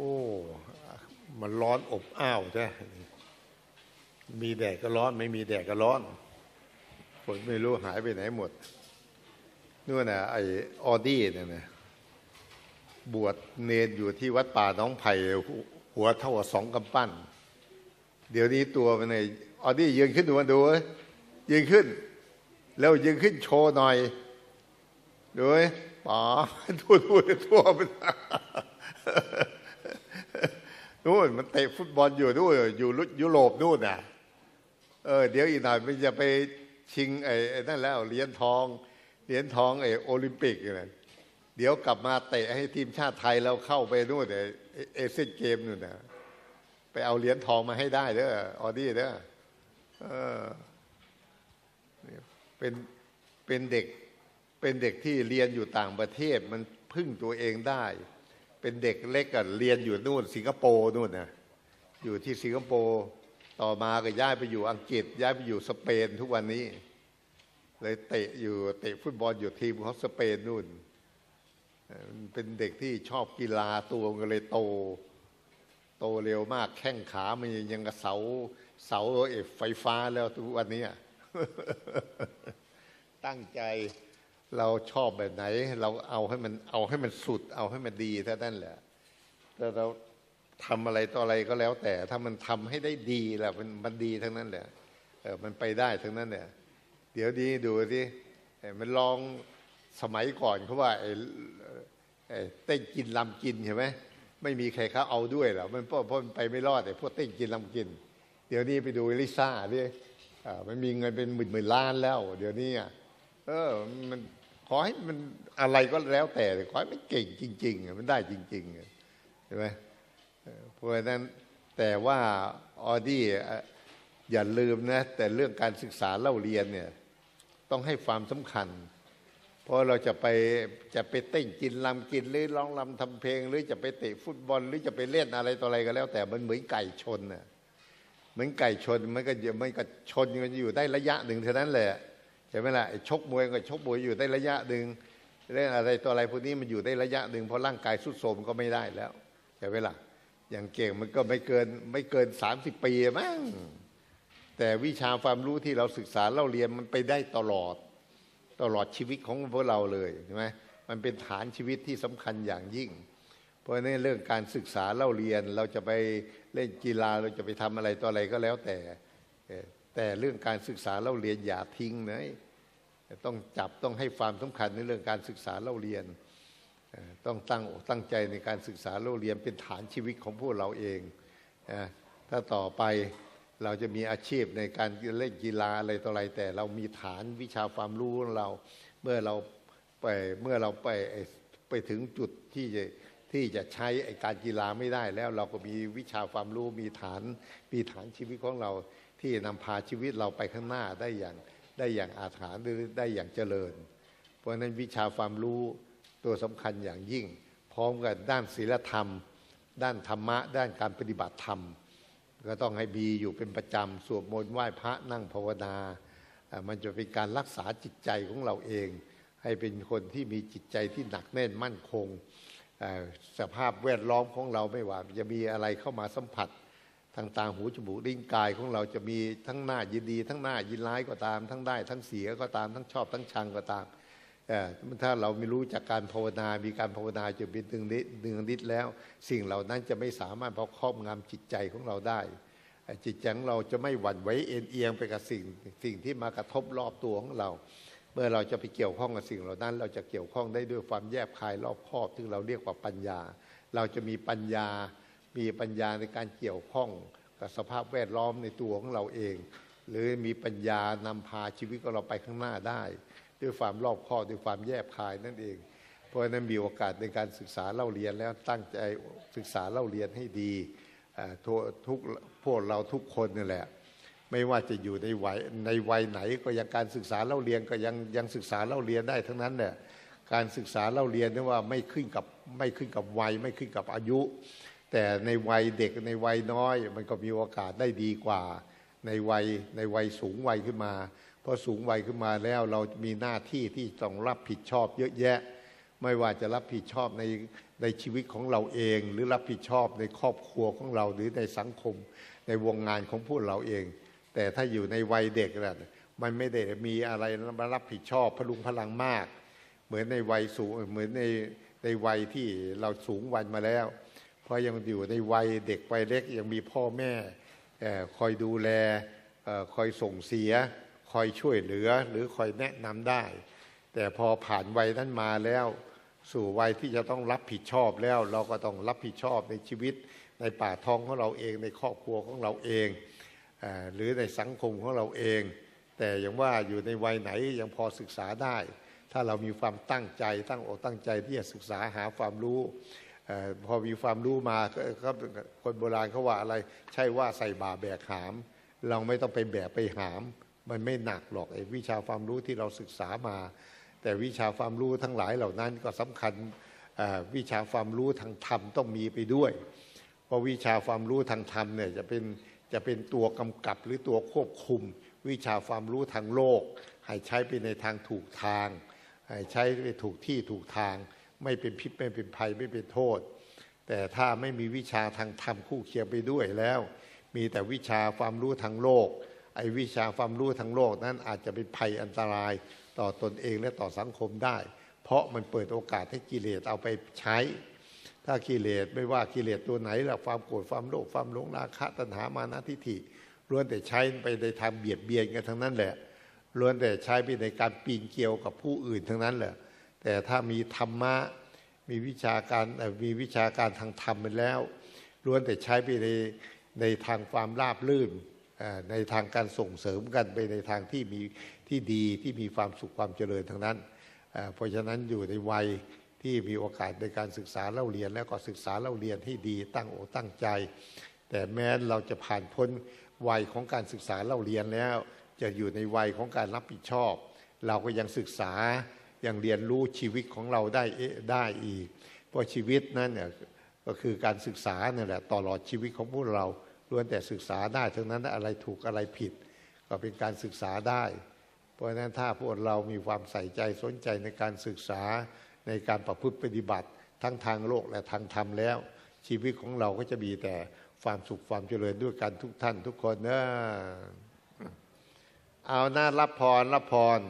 โอ้ มันร้อนอบอ้าวใช่มีแดดก็ร้อน ไม่มีแดดก็ร้อนฝนไม่รู้หายไปไหนหมดนู่นน่ะไอออดี้เนี่ยนะบวชเนรอยู่ที่วัดป่าน้องไผ่หัวเท่าสองกำปั้น เดี๋ยวนี้ตัวมันไอออดี้ยืนขึ้นดูมาดูเว้ยยืนขึ้น แล้วยืนขึ้นโชว์หน่อยดูเว้ยป๋าทั่วทั่วทั่วมัน นู่นมันเตะฟุตบอลอยู่นู่นอยู่ยุโรปนู่นน่ะ เออ เดี๋ยวอีกหน่อยมันจะไปชิงไอ้นั่นแล้วเหรียญทองเหรียญทองไอ้โอลิมปิกนะเดี๋ยวกลับมาเตะให้ทีมชาติไทยเราเข้าไปนู่นไอ้เอเชียนเกมนู่นนะไปเอาเหรียญทองมาให้ได้เด้อออดี้เด้อเออเป็นเป็นเด็กเป็นเด็กที่เรียนอยู่ต่างประเทศมันพึ่งตัวเองได้ เป็นเด็กเล็กกันเรียนอยู่นู่น สิงคโปร์นู่นนะอยู่ที่สิงคโปร์ต่อมาก็ย้ายไปอยู่อังกฤษ ย้ายไปอยู่สเปนทุกวันนี้ เลยเตะอยู่เตะฟุตบอลอยู่ทีมของสเปนนู่น เป็นเด็กที่ชอบกีฬาตัวก็เลยโต โตเร็วมากแข้งขามันยังกับเสาเสาเอฟไฟฟ้าแล้วทุกวันนี้ตั้งใจ เราชอบแบบไหน เราเอาให้มันเอาให้มันสุด เอาให้มันดีเท่นั้นแหละแต่เราทำอะไรต่ออะไรก็แล้ว แต่ถ้ามันทำให้ได้ดีแหละมันมันดีทั้งนั้นแหละเออมันไปได้ทั้งนั้นเนี่ยเดี๋ยวนี้ดูสิเอ่อมันลองสมัยก่อนเขาว่าไอ้เต้นกินลำกินใช่ไหมไม่มีใครเขาเอาด้วยหรอกมันเพราะเพราะมันไปไม่รอดไอ้พวกเต้นกินลำกิน เดี๋ยวนี้ไปดูลิซ่าดิอ่ามันมีเงินเป็นหมื่นหมื่นล้านแล้ว เดี๋ยวนี้อะเออมัน ขอให้มันอะไรก็แล้วแต่ขอให้มันเก่งจริง ๆ มันได้จริงๆใช่ไหมเพราะนั้นแต่ว่าออดี้อย่าลืมนะ แต่เรื่องการศึกษาเล่าเรียนเนี่ยต้องให้ความสำคัญ เพราะเราจะไปจะไปเต้นกินลำกินหรือร้องลำทำเพลง หรือจะไปเตะฟุตบอล หรือจะไปเล่นอะไรต่ออะไรก็แล้ว แต่มันเหมือนไก่ชนน่ะเหมือนไก่ชนมันก็มันก็ชนกันอยู่ได้ระยะหนึ่งเท่านั้นแหละ ใช่ไหมล่ะชกมวยก็ชกมวยอยู่ได้ระยะหนึ่งเรื่องอะไรตัวอะไรพวกนี้มันอยู่ได้ระยะหนึ่งเพราะร่างกายสุดโทรมก็ไม่ได้แล้วใช่ไหมล่ะอย่างเก่งมันก็ไม่เกินไม่เกินสามสิบปีมั้งแต่วิชาความรู้ที่เราศึกษาเราเรียนมันไปได้ตลอดตลอดชีวิตของพวกเราเลยใช่ไหมมันเป็นฐานชีวิตที่สำคัญอย่างยิ่ง เพราะฉะนั้นเรื่องการศึกษาเล่าเรียนเราจะไปเล่นกีฬาเราจะไปทำอะไรต่ออะไรก็แล้วแต่ แต่เรื่องการศึกษาเล่าเรียนอย่าทิ้งนะต้องจับต้องให้ความสำคัญในเรื่องการศึกษาเล่าเรียน ต้องตั้งอกตั้งใจในการศึกษาเล่าเรียนเป็นฐานชีวิตของพวกเราเองถ้าต่อไปเราจะมีอาชีพในการเล่นกีฬาอะไรต่ออะไร แต่เรามีฐานวิชาความรู้ของเราเมื่อเราไปเมื่อเราไปไปถึงจุดที่จะที่จะใช้การกีฬาไม่ได้แล้วเราก็มีวิชาความรู้มีฐานมีฐานชีวิตของเรา ที่นำพาชีวิตเราไปข้างหน้าได้อย่างได้อย่างอาถรรพ์หรือได้อย่างเจริญ เพราะนั้นวิชาความรู้ตัวสำคัญอย่างยิ่ง พร้อมกับด้านศีลธรรม ด้านธรรมะ ด้านการปฏิบัติธรรม ก็ต้องให้มีอยู่เป็นประจำสวดมนต์ไหว้พระนั่งภาวนา มันจะเป็นการรักษาจิตใจของเราเอง ให้เป็นคนที่มีจิตใจที่หนักแน่นมั่นคงสภาพแวดล้อมของเราไม่ว่า จะมีอะไรเข้ามาสัมผัส ทางตาหูจมูกลิ้นกายของเราจะมีทั้งหน้ายินดีทั้งหน้ายินร้ายก็ตาม ทั้งได้ ทั้งเสียก็ตาม ทั้งชอบทั้งชังก็ตามเอ่ถ้าเราไม่รู้จากการภาวนา มีการภาวนาจะเป็นดึงนิดดึงนิดแล้ว สิ่งเหล่านั้นจะไม่สามารถพอครอบงำจิตใจของเราได้ จิตใจของเราจะไม่หวั่นไหวเอ็นเอียงไปกับสิ่งสิ่งที่มากระทบรอบตัวของเรา เมื่อเราจะไปเกี่ยวข้องกับสิ่งเหล่านั้น เราจะเกี่ยวข้องได้ด้วยความแยบคายรอบคอบซึ่งเราเรียกว่าปัญญา เราจะมีปัญญา มีปัญญาในการเกี่ยวข้องกับสภาพแวดล้อมในตัวของเราเอง หรือมีปัญญานำพาชีวิตของเราไปข้างหน้าได้ ด้วยความรอบคอบด้วยความแยบคายนั่นเอง เพราะฉะนั้นมีโอกาสในการศึกษาเล่าเรียนแล้วตั้งใจศึกษาเล่าเรียนให้ดีทุกพวกเราทุกคนนี่แหละ ไม่ว่าจะอยู่ในวัยในวัยไหนก็ยังการศึกษาเล่าเรียนก็ยังยังศึกษาเล่าเรียนได้ทั้งนั้นเนี่ยการศึกษาเล่าเรียนนี่ว่าไม่ขึ้นกับไม่ขึ้นกับวัยไม่ขึ้นกับอายุ แต่ในวัยเด็กในวัยน้อย มันก็มีโอกาสได้ดีกว่า ในวัยในวัยสูงวัยขึ้นมาพอสูงวัยขึ้นมาแล้วเรามีหน้าที่ที่ต้องรับผิดชอบเยอะแยะ ไม่ว่าจะรับผิดชอบในในชีวิตของเราเอง หรือรับผิดชอบในครอบครัวของเราหรือในสังคม ในวงงานของพวกเราเอง แต่ถ้าอยู่ในวัยเด็กน่ะมันไม่ได้มีอะไรมารับผิดชอบพลุงพลังมาก เหมือนในวัยสูงเหมือนในในวัยที่เราสูงวัยมาแล้ว เพราะยังอยู่ในวัยเด็กวัยเล็กยังมีพ่อแม่คอยดูแลคอยส่งเสีย คอยช่วยเหลือหรือคอยแนะนำได้ แต่พอผ่านวัยนั้นมาแล้ว สู่วัยที่จะต้องรับผิดชอบแล้ว เราก็ต้องรับผิดชอบในชีวิต ในป่าท้องของเราเอง ในครอบครัวของเราเองหรือในสังคมของเราเอง แต่อย่างว่าอยู่ในวัยไหนยังพอศึกษาได้ ถ้าเรามีความตั้งใจตั้งอกตั้งใจที่จะศึกษาหาความรู้ พอมีความรู้มาก็คนโบราณเขาว่าอะไร ใช่ว่าใส่บาแบกหาม เราไม่ต้องไปแบกไปหาม มันไม่หนักหรอกไอ้วิชาความรู้ที่เราศึกษามา แต่วิชาความรู้ทั้งหลายเหล่านั้นก็สำคัญวิชาความรู้ทางธรรมต้องมีไปด้วย เพราะวิชาความรู้ทางธรรมเนี่ยจะเป็นจะเป็นตัวกำกับหรือตัวควบคุม วิชาความรู้ทางโลก ให้ใช้ไปในทางถูกทาง ให้ใช้ไปถูกที่ถูกทาง ไม่เป็นพิษไม่เป็นภัยไม่เป็นโทษ แต่ถ้าไม่มีวิชาทางธรรมคู่เคียงไปด้วยแล้ว มีแต่วิชาความรู้ทางโลก ไอ้วิชาความรู้ทางโลกนั้นอาจจะเป็นภัยอันตรายต่อตนเองและต่อสังคมได้ เพราะมันเปิดโอกาสให้กิเลสเอาไปใช้ ถ้ากิเลสไม่ว่ากิเลสตัวไหนละความโกรธความโลภความหลงราคะตัณหามานะทิฏฐิล้วนแต่ใช้ไปในทางเบียดเบียนกันทั้งนั้นแหละล้วนแต่ใช้ไปในการปีนเกลียวกับผู้อื่นทั้งนั้นแหละ แต่ถ้ามีธรรมะมีวิชาการมีวิชาการทางธรรมไปแล้วล้วนแต่ใช้ไปในในทางความราบรื่นในทางการส่งเสริมกันไปในทางที่มีที่ดีที่มีความสุขความเจริญทั้งนั้นเอ่อเพราะฉะนั้นอยู่ในวัยที่มีโอกาสในการศึกษาเล่าเรียน แล้วก็ศึกษาเล่าเรียนให้ดีตั้งอกตั้งใจ แต่แม้เราจะผ่านพ้นวัยของการศึกษาเล่าเรียนแล้ว จะอยู่ในวัยของการรับผิดชอบ เราก็ยังศึกษา ยังเรียนรู้ชีวิตของเราได้ได้อีก เพราะชีวิตนั้นเนี่ยก็คือการศึกษาเนี่ยแหละตลอดชีวิตของพวกเราล้วนแต่ศึกษาได้ทั้งนั้นอะไรถูกอะไรผิด ก็เป็นการศึกษาได้ เพราะฉะนั้นถ้าพวกเรามีความใส่ใจสนใจในการศึกษาในการประพฤติปฏิบัติ ทั้งทางโลกและทางธรรมแล้ว ชีวิตของเราก็จะมีแต่ความสุขความเจริญด้วยกันทุกท่านทุกคนเนอะเอาหน้ารับพรรับพร